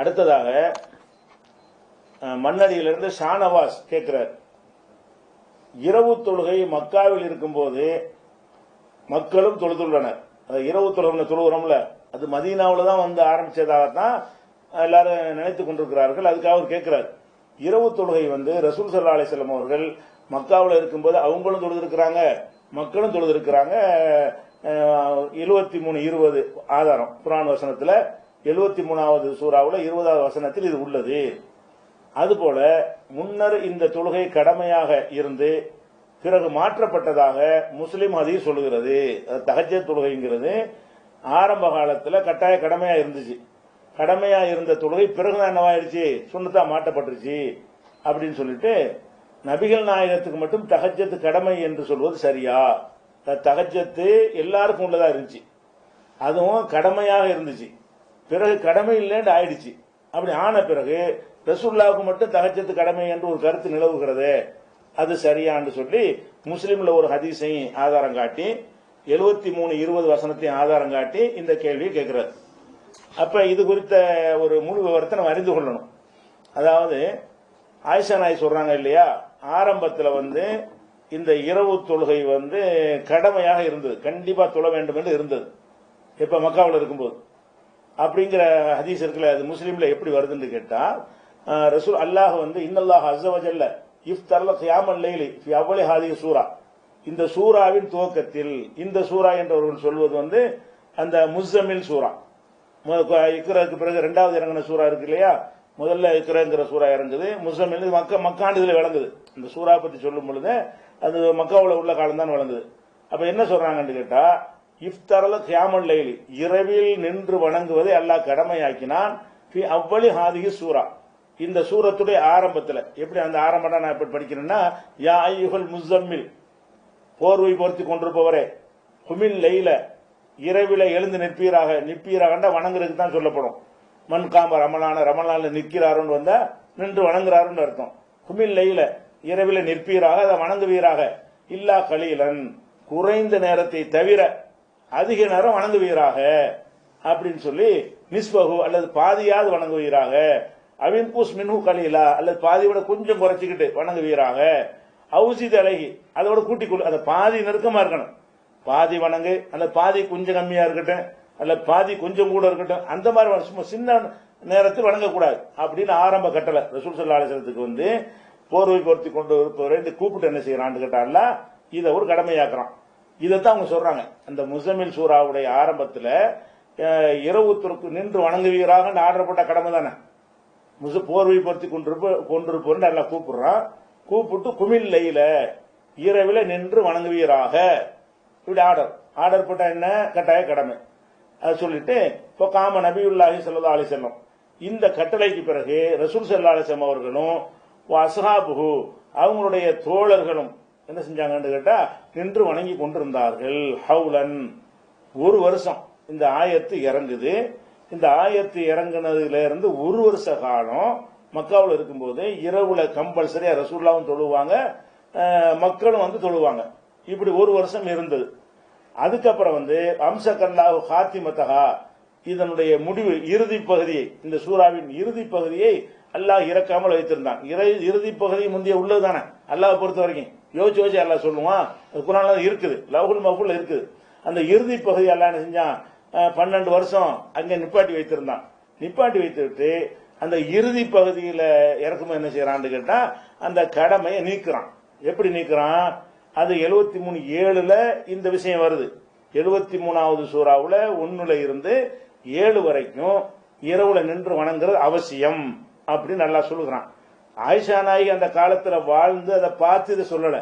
அடுத்ததாக மண்ணடியிலிருந்து ஷானவாஸ் கேட்கிறார். இரவு தொழுகை மக்காவில் இருக்கும்போது மக்களும் தொழுதுள்ளனர். இரவு தொழுகை தொழுகிறோம்ல அது மதீனாவில் தான் வந்து ஆரம்பிச்சதாகத்தான் எல்லாரும் நினைத்துக் கொண்டிருக்கிறார்கள். அதுக்காக அவர் கேட்கிறார். இரவு தொழுகை வந்து ரசூல் சல்லா அலிசல்லம் அவர்கள் மக்காவில் இருக்கும்போது அவங்களும் தொழுதிருக்கிறாங்க மக்களும் தொழுதிருக்கிறாங்க. எழுபத்தி மூணு இருபது ஆதாரம் புராண வசனத்தில் எழுபத்தி மூணாவது சூறாவில் இருபதாவது வசனத்தில் இது உள்ளது. அதுபோல முன்னர் இந்த தொழுகை கடமையாக இருந்து பிறகு மாற்றப்பட்டதாக முஸ்லீம் அதையும் சொல்லுகிறது. அது தகஜ தொழுகைங்கிறது. ஆரம்ப காலத்தில் கட்டாய கடமையா இருந்துச்சு. கடமையா இருந்த தொழுகை பிறகுதான் என்னவாயிடுச்சு? சுண்ணத்தா மாற்றப்பட்டுருச்சு. அப்படின்னு சொல்லிட்டு நபிகள் நாயகத்துக்கு மட்டும் தகஜத்து கடமை என்று சொல்வது சரியா? தகஜத்து எல்லாருக்கும் உள்ளதா இருந்துச்சு. அதுவும் கடமையாக இருந்துச்சு. பிறகு கடமை இல்லைன்னு ஆயிடுச்சு. அப்படி ஆன பிறகு ரசூல்லாவுக்கு மட்டும் தகச்சத்து கடமை என்று ஒரு கருத்து நிலவுகிறது அது சரியான்னு சொல்லி முஸ்லீம்ல ஒரு ஹதீஸையும் ஆதாரம் காட்டி எழுபத்தி மூணு இருபது வசனத்தையும் ஆதாரம் காட்டி இந்த கேள்வியை கேட்கிறார். அப்ப இது குறித்த ஒரு முழு விவரத்தை நம்ம அறிந்து கொள்ளணும். அதாவது ஆயிஷா நாய் சொல்றாங்க இல்லையா ஆரம்பத்தில் வந்து இந்த இரவு தொழுகை வந்து கடமையாக இருந்தது. கண்டிப்பா தொழ வேண்டும் என்று இருந்தது. இப்ப மக்காவில் இருக்கும்போது. அப்படிங்கிற ஹதீஸ் இருக்குல்ல அது முஸ்லீம்ல எப்படி வருதுன்னு கேட்டா ரசூல் அல்லாஹ் வந்து இன்னல்லாஹ் அசவஜல்ல இஃப் தரல கியாமல் லைலி அவ்வளே ஹாதி சூரா. இந்த சூராவின் துவக்கத்தில் இந்த சூரா என்றவர்கள் சொல்வது வந்து அந்த முஸ்ஸமில் சூரா. இக்கிறதுக்கு பிறகு ரெண்டாவது இறங்கின சூரா இருக்கு இல்லையா? முதல்ல இக்கிறங்கிற சூரா இறங்குது முஸ்ஸமில் மக்க மக்காண்டு விளங்குது. இந்த சூரா பத்தி சொல்லும் பொழுது அது மக்காவில் உள்ள காலம் தான் விளங்குது. அப்ப என்ன சொல்றாங்கன்னு கேட்டா இஃப்தரல கியாமல் லைலி. இரவில் நின்று வணங்குவதை அல்லாஹ் கடமையாக்கினான். ஃபி அவ்வளி ஹாதிகி சூரா. இந்த சூரத்துடைய ஆரம்பத்தில். எப்படி அந்த ஆரம்பம் நான் எப்படி படிக்கிறேன்னா யா ஐயுகல் முசம்மில் போர்வை பொருத்தி கொண்டிருப்பவரே குமில் லைல. இரவில எழுந்து நிற்பீராக நிற்பீராக வணங்குறதுக்கு தான் சொல்லப்படும். மண் ரமலான ரமலான நிற்கிறாருன்னு வந்தா நின்று வணங்குறாருன்னு அர்த்தம். குமில் லைல. இரவில நிற்பீராக அதை வணங்குவீராக. இல்லா கலீலன். குறைந்த நேரத்தை தவிர அதிக நேரம் வணங்குவீராக அப்படின்னு சொல்லி நிஸ்பகு அல்லது பாதியாவது வணங்குவீராக அவின் பூஸ் மின்ஹு கலீலா அல்லது பாதியோட கொஞ்சம் குறைச்சிக்கிட்டு வணங்குவீராக அவுசித் அழகி அதோட கூட்டிக்கொள் அந்த பாதி நெருக்கமா இருக்கணும். பாதி வணங்கு அந்த பாதி கொஞ்சம் கம்மியா இருக்கட்டும் அல்ல பாதி கொஞ்சம் கூட இருக்கட்டும் அந்த மாதிரி சும்மா சின்ன நேரத்தில் வணங்கக்கூடாது அப்படின்னு ஆரம்ப கட்டளை. ரசூல் சல்லா ஆலோசனத்துக்கு வந்து போர்வை பொருத்தி கொண்டு இருப்பவரை இந்த கூப்பிட்டு என்ன செய்யறான்னு கேட்டால இதை ஒரு கடமையாக்குறான். இதைத்தான் அவங்க சொல்றாங்க. அந்த முசமில் சூறாவுடைய ஆரம்பத்தில் இரவு துருக்கு நின்று வணங்குவீராக ஆர்டர் போட்ட கடமை தானே. முசு போர்வை பொருத்தி கொண்டிருப்ப கொண்டிருப்போம் நல்லா கூப்பிடுறான். கூப்பிட்டு குமிழ் லையில இரவில் நின்று வணங்குவீராக. இப்படி ஆர்டர். ஆர்டர் போட்டா என்ன? கட்டாய கடமை. அது சொல்லிட்டு இப்போ காம நபியுல்லாஹி ஸல்லல்லாஹு அலி செல்லம் இந்த கட்டளைக்கு பிறகு ரசூல் ஸல்லல்லாஹு அலிசம் அவர்களும் அவங்களுடைய தோழர்களும் என்ன செஞ்சாங்கன்னு கேட்டா நின்று வணங்கி கொண்டிருந்தார்கள். ஹவுலன். ஒரு வருஷம். இந்த ஆயத்து இறங்குது. இந்த ஆயத்து இறங்குனதுல இருந்து ஒரு வருஷ காலம் மக்காவில் இருக்கும்போது இரவுல கம்பல்சரியா ரசூல்லாவும் தொழுவாங்க. மக்களும் வந்து தொழுவாங்க. இப்படி ஒரு வருஷம் இருந்தது. அதுக்கப்புறம் வந்து அம்சக்கல்லாஹு ஹாத்திமத்தகா இதனுடைய முடிவு இறுதி பகுதியை இந்த சூறாவின் இறுதி பகுதியை அல்லாஹ் இறக்காமல் வைத்திருந்தான். இறை- இறுதி பகுதி முந்தைய உள்ளது தானே? அல்லாஹ் பொறுத்த வரைக்கும். யோசிச்சு யோசிச்சு அல்லாஹ் சொல்லுவான். அது குரான்ல இருக்குது. லவுல் மஃபுல் இருக்குது. அந்த இறுதி பகுதி அல்லாஹ் என்ன செஞ்சான்? பன்னெண்டு வருஷம் அங்க நிப்பாட்டி வைத்திருந்தான். நிப்பாட்டி வைத்துவிட்டு அந்த இறுதி பகுதியில இறக்கும்போது என்ன செய்யறான்னு கேட்டா அந்த கடமையை நீக்கிறான். எப்படி நீக்கிறான்? அது எழுபத்தி மூணு ஏழுல இந்த விஷயம் வருது. எழுபத்தி மூணாவது சூறாவில் ஒன்றுல இருந்து ஏழு வரைக்கும் இரவுல நின்று வணங்குறது அவசியம். அப்படின்னு நல்லா சொல்லுகிறான். ஆயிஷா நாயகி அந்த காலத்துல வாழ்ந்து அதை பார்த்து இதை சொல்லல.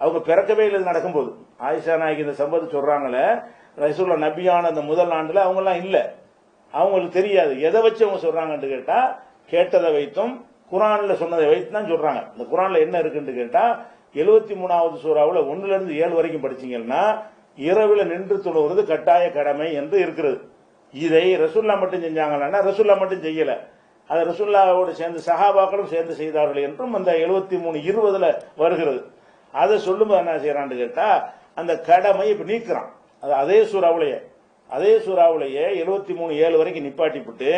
அவங்க பிறக்கவே இல்லை நடக்கும்போது. ஆயிஷா நாயகி இந்த சம்பவத்தை சொல்றாங்களே ரசூல்லா நபியான அந்த முதல் ஆண்டுல அவங்க எல்லாம் அவங்களுக்கு தெரியாது. எதை வச்சு அவங்க சொல்றாங்கன்னு கேட்டா கேட்டதை வைத்தும் குரான்ல சொன்னதை வைத்து தான் சொல்றாங்க. இந்த குரான்ல என்ன இருக்குன்னு கேட்டா எழுபத்தி மூணாவது சூறாவில் ஒன்னுல இருந்து ஏழு வரைக்கும் படிச்சீங்கன்னா இரவுல நின்று தொழுவது கட்டாய கடமை என்று இருக்கிறது. இதை ரசுல்லா மட்டும் செஞ்சாங்கன்னா ரசுல்லா மட்டும் செய்யல. அதை ரசுல்லாவோடு சேர்ந்து சஹாபாக்களும் சேர்ந்து செய்தார்கள் என்றும் அந்த எழுபத்தி மூணு இருபதுல வருகிறது. அதை சொல்லும்போது என்ன செய்யறான்னு கேட்டா அந்த கடமை இப்ப நீக்கிறான். அது அதே சூறாவிலேயே அதே சூறாவிலேயே எழுபத்தி மூணு ஏழு வரைக்கும் நிப்பாட்டி விட்டு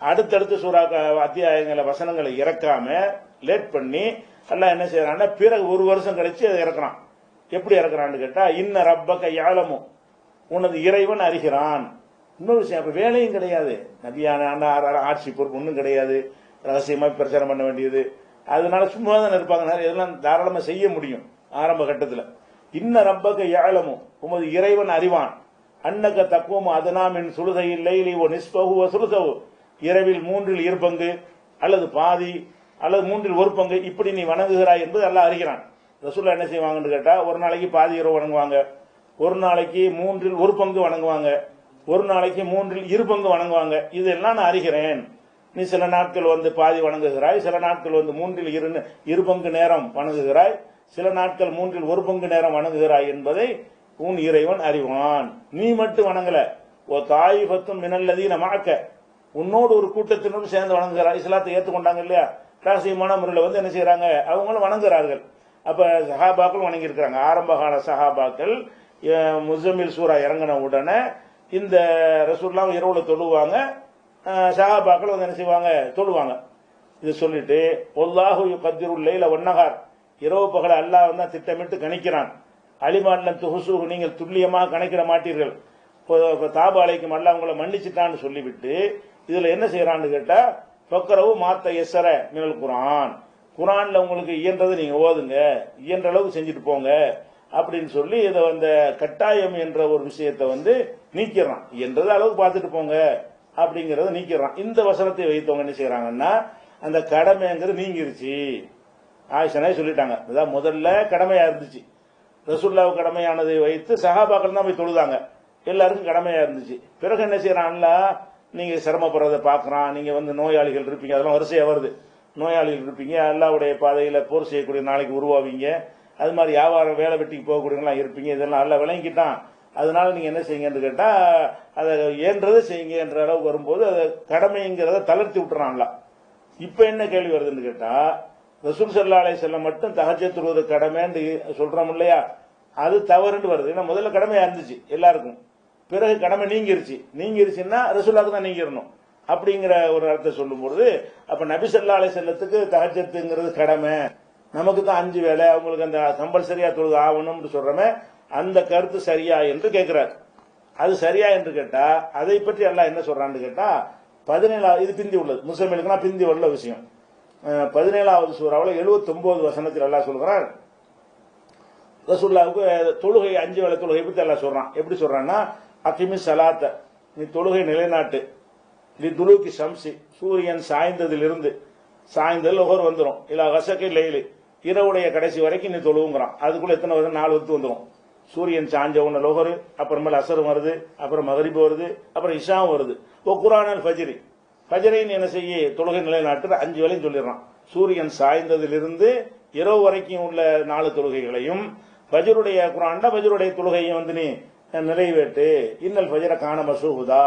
அடுத்தடுத்து சூறா அத்தியாயங்களை வசனங்களை இறக்காம லேட் பண்ணி எல்லாம் என்ன செய்யறான்னா பிறகு ஒரு வருஷம் கழிச்சு அதை இறக்குறான். எப்படி இறக்குறான்னு கேட்டா இன்ன ரப்பக்க யாழமும் உனது இறைவன் அறிகிறான். இன்னொரு விஷயம் அப்ப வேலையும் கிடையாது. நபியான அண்ணா ஆட்சி பொறுப்பு ஒன்றும் கிடையாது. ரகசியமா பிரச்சாரம் பண்ண வேண்டியது. அதனால சும்மா தான் இருப்பாங்க. நிறைய இதெல்லாம் தாராளமா செய்ய முடியும் ஆரம்ப கட்டத்துல. இன்ன ரப்பக ஏழமும் உமது இறைவன் அறிவான். அன்னக்க தக்குவம் அதனாமின் சுழுதையில் லைலி ஓ நிஸ்பகு சுழுதவு இரவில் மூன்றில் இருபங்கு அல்லது பாதி அல்லது மூன்றில் ஒரு பங்கு இப்படி நீ வணங்குகிறாய் என்பது எல்லாம் அறிகிறான். ரசூல்லா என்ன செய்வாங்கன்னு கேட்டா ஒரு நாளைக்கு பாதி இரவு வணங்குவாங்க. ஒரு நாளைக்கு மூன்றில் ஒரு பங்கு வணங்குவாங்க. ஒரு நாளைக்கு மூன்றில் இரு பங்கு வணங்குவாங்க. இதெல்லாம் நான் அறிகிறேன். நீ சில நாட்கள் வந்து பாதி வணங்குகிறாய் சில நாட்கள் வந்து மூன்றில் இரு இரு பங்கு நேரம் வணங்குகிறாய் சில நாட்கள் மூன்றில் ஒரு பங்கு நேரம் வணங்குகிறாய் என்பதை உன் இறைவன் அறிவான். நீ மட்டும் வணங்கல. ஓ தாய் பத்தும் மினல்லதீன மாக்க உன்னோடு ஒரு கூட்டத்தினரும் சேர்ந்து வணங்குகிறார். இஸ்லாத்தை ஏற்றுக்கொண்டாங்க இல்லையா? ரகசியமான முறையில் வந்து என்ன செய்யறாங்க அவங்களும் வணங்குகிறார்கள் அப்ப சஹாபாக்கள் வணங்கியிருக்கிறாங்க. ஆரம்பகால ஆரம்ப கால சஹாபாக்கள் முசமில் சூரா இறங்கின உடனே இந்த ரசூல்லாம் இரவுல தொழுவாங்க அஹ், சஹாபாக்கள் வந்து என்ன செய்வாங்க? தொழுவாங்க. இது சொல்லிட்டு ஒல்லாஹு கத்திருள் லைல ஒன்னகார் இரவு பகல அல்லாஹ் வந்து திட்டமிட்டு கணிக்கிறான். அலிமான்லம் துஹுசு நீங்கள் துல்லியமாக கணக்கிட மாட்டீர்கள். இப்போ தாபு அலைக்கும் அல்ல உங்களை மன்னிச்சுட்டான்னு சொல்லிவிட்டு இதுல என்ன செய்யறான்னு கேட்டா ஃபக்கரவு மாத்த எஸ்ஸர மினல் குரான் குரான்ல உங்களுக்கு இயன்றதை நீங்க ஓதுங்க இயன்ற அளவுக்கு செஞ்சுட்டு போங்க அப்படின்னு சொல்லி இதை அந்த கட்டாயம் என்ற ஒரு விஷயத்தை வந்து நீக்கிறான் என்றது அளவுக்கு பார்த்துட்டு போங்க அப்படிங்கறத நீக்கிறான் இந்த வசனத்தை வைத்தவங்க என்ன செய்யறாங்கன்னா அந்த கடமைங்கிறது நீங்கிருச்சு. ஆயிஷனே சொல்லிட்டாங்க. அதான் முதல்ல கடமையா இருந்துச்சு. ரசுல்லாவு கடமையானதை வைத்து சஹாபாக்கள் தான் போய் தொழுதாங்க. எல்லாருக்கும் கடமையா இருந்துச்சு. பிறகு என்ன செய்யறான்ல நீங்க சிரமப்படுறத பாக்குறான் நீங்க வந்து நோயாளிகள் இருப்பீங்க. அதெல்லாம் வரிசையா வருது. நோயாளிகள் இருப்பீங்க. அல்லாவுடைய பாதையில போர் செய்யக்கூடிய நாளைக்கு உருவாவீங்க. அது மாதிரி வியாபாரம் வேலை வெட்டிக்கு போகக்கூடியவங்களாம் இருப்பீங்க. இதெல்லாம் நல்லா விளங்கிட்டான். அதனால நீங்க என்ன செய்யுங்கன்னு கேட்டா அதை ஏன்றதை செய்யுங்க என்ற அளவுக்கு வரும்போது அதை கடமைங்கிறத தளர்த்தி விட்டுறான்ல. இப்ப என்ன கேள்வி வருதுன்னு கேட்டா ரசூல் சல்லா அலை செல்லம் மட்டும் தகஜத் தொழுவது கடமைன்னு சொல்றோம் இல்லையா? அது தவறுன்னு வருது. ஏன்னா முதல்ல கடமையா இருந்துச்சு எல்லாருக்கும். பிறகு கடமை நீங்கிருச்சு. நீங்கிருச்சுன்னா ரசூலாக்கு தான் நீங்கிடணும். அப்படிங்கிற ஒரு அர்த்தம் சொல்லும்பொழுது அப்ப நபி ஸல்லல்லாஹு செல்லத்துக்கு தஹஜத்துங்கிறது கடமை. நமக்கு தான் அஞ்சு வேலை அவங்களுக்கு அந்த கம்பல்சரியா தொழுது ஆகணும்னு சொல்றமே அந்த கருத்து சரியா என்று கேட்கிறார். அது சரியா என்று கேட்டா அதை பற்றி எல்லாம் என்ன சொல்றான்னு கேட்டா பதினேழாவது இது பிந்தி உள்ளது. முஸ்லிம்களுக்குனா பிந்தி உள்ள விஷயம். பதினேழாவது சூறாவில் எழுபத்தி ஒன்பது வசனத்தில் எல்லாம் சொல்கிறான் ரசூல்லாவுக்கு தொழுகை அஞ்சு வேலை தொழுகை பற்றி எல்லாம் சொல்றான். எப்படி சொல்றான்னா அக்கிமி சலாத்த நீ தொழுகை நிலைநாட்டு. நீ துலுக்கி சம்சி சூரியன் சாய்ந்ததிலிருந்து சாய்ந்தது லொகர் வந்துடும் இல்லை வசக்கை லெயிலு இரவுடைய கடைசி வரைக்கும் நீ தொழுவுங்கிறான். அதுக்குள்ள எத்தனை வருது நாலு வத்து வந்துடும் சூரியன் சாஞ்ச உடனே லோகரு அப்புறமேல அசரும் வருது அப்புறம் மகரிபு வருது அப்புறம் இஷாவும் வருது. ஓ குரானல் ஃபஜ்ரி. ஃபஜரின்னு என்ன செய்ய? தொழுகை நிலைநாட்டு அஞ்சு வேலையும் சொல்லிடுறான். சூரியன் சாய்ந்ததிலிருந்து இரவு வரைக்கும் உள்ள நாலு தொழுகைகளையும் பஜருடைய குரான்டா பஜருடைய தொழுகையும் வந்து நீ நிறைவேற்று. இன்னல் ஃபஜர காண மசூகுதா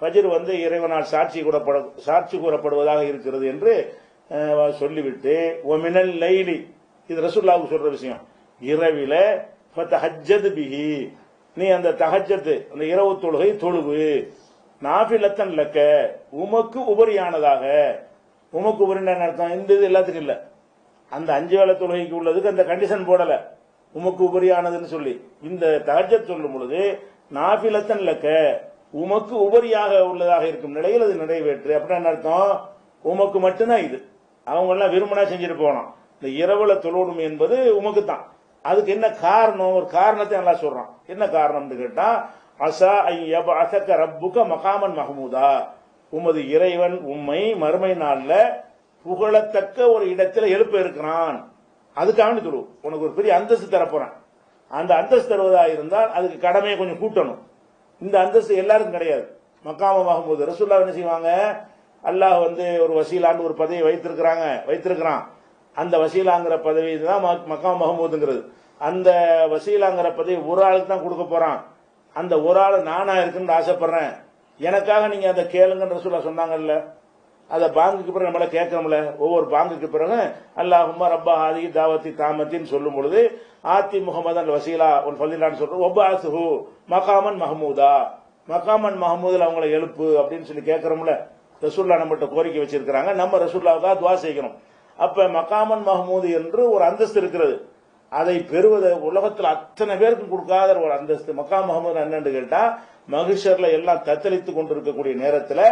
ஃபஜர் வந்து இறைவனால் சாட்சி கூறப்பட சாட்சி கூறப்படுவதாக இருக்கிறது என்று சொல்லிவிட்டு ஒமினல் லைலி. இது ரசுல்லாவுக்கு சொல்ற விஷயம். இரவில தஹஜது பிஹி நீ அந்த தஹஜத்து அந்த இரவு தொழுகை தொழுவு. நாஃபிலத்தன் லக்க உமக்கு உபரியானதாக. உமக்கு உபரின்னு என்ன அர்த்தம்? இந்த இது எல்லாத்துக்கும் இல்ல. அந்த அஞ்சு வேலை தொழுகைக்கு உள்ளதுக்கு அந்த கண்டிஷன் போடல. உமக்கு உபரியானதுன்னு சொல்லி. இந்த தகஜத் சொல்லும் பொழுது நாஃபிலத்தன் லக்க உமக்கு உபரியாக உள்ளதாக இருக்கும் நிலையில் அது நிறைவேற்று. அப்படின்னு என்ன அர்த்தம்? உமக்கு மட்டும்தான் இது. அவங்க எல்லாம் விரும்பினா செஞ்சுட்டு போனோம் இந்த இரவுல தொழுவணும் என்பது உமக்கு தான் அதுக்கு என்ன காரணம்? ஒரு காரணத்தை நல்லா சொல்றான். என்ன காரணம்னு கேட்டா அசா ஐயப ரப்புக மகாமன் மஹமூதா. உமது இறைவன் உம்மை மறுமை நாள்ல புகழத்தக்க ஒரு இடத்துல எழுப்ப இருக்கிறான். அதுக்காக சொல்லு உனக்கு ஒரு பெரிய அந்தஸ்து தரப்போறான் அந்த அந்தஸ்து தருவதா இருந்தால் அதுக்கு கடமையை கொஞ்சம் கூட்டணும். இந்த அந்தஸ்து எல்லாருக்கும் கிடையாது. மக்காம மஹமூது ரசூல்லா என்ன செய்வாங்க? அல்லாஹ் வந்து ஒரு வசீலான்னு ஒரு பதவியை வைத்திருக்கிறாங்க வைத்திருக்கிறான். அந்த வசீலாங்கிற பதவி தான் ம- மக்காம் மஹமூதுங்கிறது. அந்த வசீலாங்கிற பதவி ஒரு ஆளுக்கு தான் கொடுக்க போறான். அந்த ஒரு ஆள் நானா இருக்குன்னு ஆசைப்படுறேன். எனக்காக நீங்க அதை கேளுங்கன்னு சொல்ல சொன்னாங்கல்ல. அதை பாங்குக்கு பிறகு நம்மள கேட்கணும்ல. ஒவ்வொரு பாங்குக்கு பிறகு அல்லாஹும்மா ரப்பா ஹாதி தாவத்தி தாமத்தின்னு சொல்லும் பொழுது ஆத்தி முகமதன் வசீலா ஒரு ஃபலிலான்னு சொல்றோம் ஒப்பாசுஹு மகாமன் மஹமூதா. மகாமன் மஹமூதில் அவங்கள எழுப்பு அப்படின்னு சொல்லி கேட்கறோம்ல. ரசூல்லா நம்மகிட்ட கோரிக்கை வச்சிருக்கிறாங்க. நம்ம ரசூல்லாவுக்காக துவா செய்யணும் அப்ப மகாமன் மஹமூது என்று ஒரு அந்தஸ்து இருக்கிறது. அதை பெறுவதை உலகத்தில் அத்தனை பேருக்கு கொடுக்காத ஒரு அந்தஸ்து. மக்கா முகமது அண்ணன் கேட்டா மகிஷர்ல எல்லாம் தத்தளித்து கொண்டிருக்கக்கூடிய நேரத்தில்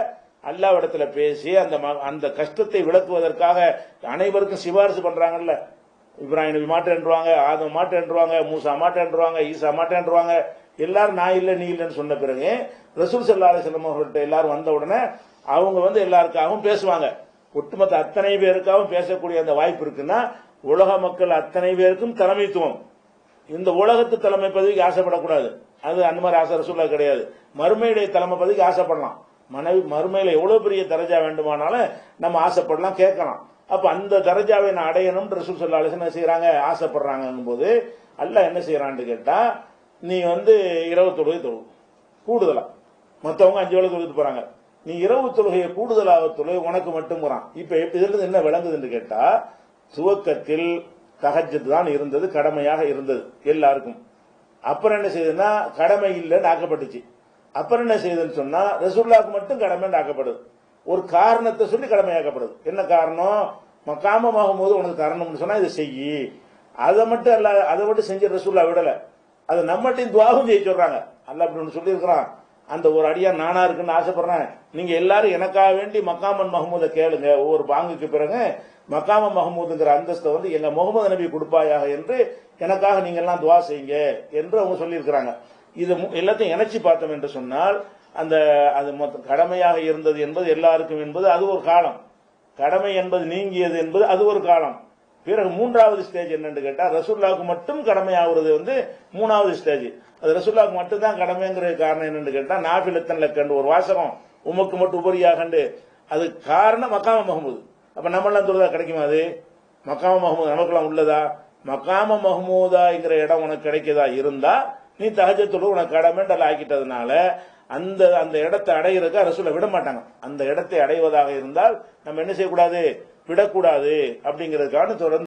அல்லாவிடத்துல பேசி அந்த ம- அந்த கஷ்டத்தை விளக்குவதற்காக அனைவருக்கும் சிபாரிசு பண்றாங்கல்ல. இப்ராஹிம் மாட்டேன்றுவாங்க ஆதம் மாட்டேன்றுவாங்க மூசா மாட்டேன்றுவாங்க ஈசா மாட்டேன்றுவாங்க எல்லாரும் நான் இல்லை நீ இல்லைன்னு சொன்ன பிறகு ரசூல் சல்லா அலிஸ்லாம் அவர்கள்ட்ட எல்லாரும் வந்த உடனே அவங்க வந்து எல்லாருக்காகவும் பேசுவாங்க. ஒட்டுமொத்த அத்தனை பேருக்காகவும் பேசக்கூடிய அந்த வாய்ப்பு இருக்குன்னா உலக மக்கள் அத்தனை பேருக்கும் தலைமைத்துவம். இந்த உலகத்து தலைமை பதவிக்கு ஆசைப்படக்கூடாது. அது அந்த மாதிரி ஆசை ரசூல்லா கிடையாது. மறுமையுடைய தலைமை பதவிக்கு ஆசைப்படலாம். மனைவி மறுமையில எவ்வளவு பெரிய தரஜா வேண்டுமானாலும் நம்ம ஆசைப்படலாம் கேட்கலாம். அப்ப அந்த தரஜாவை நான் அடையணும் ரசூல் சொல்லா என்ன செய்யறாங்க ஆசைப்படுறாங்க போது அல்ல என்ன செய்யறான்னு கேட்டா நீ வந்து இரவு தொழுகை தொழு. கூடுதலா. மற்றவங்க அஞ்சு வேலை தொழுது போறாங்க. நீ இரவு தொழுகையை கூடுதலாக தொழுகை உனக்கு மட்டும் போறான் இப்ப இதுல இருந்து என்ன விளங்குதுன்னு கேட்டா துவக்கத்தில் தஹஜ்ஜத் தான் இருந்தது கடமையாக இருந்தது எல்லாருக்கும். அப்புறம் என்ன செய்யுதுன்னா கடமை இல்லைன்னு ஆக்கப்பட்டுச்சு. அப்புறம் என்ன செய்யுதுன்னு சொன்னா ரசூல்லாவுக்கு மட்டும் கடமை ஆக்கப்படுது. ஒரு காரணத்தை சொல்லி கடமையாக்கப்படுது. என்ன காரணம்? மக்காமமாகும் போது உனக்கு தரணும்னு சொன்னா இதை செய்யி. அதை மட்டும் அல்ல அதை மட்டும் செஞ்ச ரசூல்லா விடல. அது நம்மகிட்டையும் துவாகம் செய்ய சொல்றாங்க. அல்ல அப்படி ஒன்று சொல்லியிருக்கிறான். அந்த ஒரு அடியா நானா இருக்குன்னு ஆசைப்படுறேன். நீங்க எல்லாரும் எனக்காக வேண்டி மக்காமன் மஹமூதை கேளுங்க. ஒவ்வொரு பாங்குக்கு பிறகு மக்காம மஹமூதுங்கிற அந்தஸ்தை வந்து எங்க முகமது நபி கொடுப்பாயாக என்று எனக்காக நீங்க எல்லாம் துவா செய்யுங்க என்று அவங்க சொல்லியிருக்கிறாங்க. இது மு- எல்லாத்தையும் இணைச்சி பார்த்தோம் என்று சொன்னால் அந்த அது மொத்த கடமையாக இருந்தது என்பது எல்லாருக்கும் என்பது அது ஒரு காலம். கடமை என்பது நீங்கியது என்பது அது ஒரு காலம். பிறகு மூன்றாவது ஸ்டேஜ் என்னன்னு கேட்டா ரசூல்லாவுக்கு மட்டும் கடமையாகிறது வந்து மூணாவது ஸ்டேஜ் அது ரசூல்லாவுக்கு மட்டும் தான் கடமைங்கிற காரணம் என்னன்னு கேட்டா நாபிலத்தன் கண்டு ஒரு வாசகம் உமக்கு மட்டும் உபரியாகண்டு. அது காரணம் மக்காம மஹமூது. அப்ப நம்மளாம் தொழுதா கிடைக்குமா அது? மக்காம மஹமூத் நமக்குலாம் உள்ளதா? மக்காம மஹமூதாங்கிற இடம் உனக்கு கிடைக்கதா இருந்தா நீ தகஜத்தோடு உனக்கு கடமைண்டல் ஆக்கிட்டதுனால அந்த அந்த இடத்தை அடையிறதுக்கு அரசுல விட மாட்டாங்க. அந்த இடத்தை அடைவதாக இருந்தால் நம்ம என்ன செய்யக்கூடாது? விடக்கூடாது. அப்படிங்கிறதுக்கான தொடர்ந்து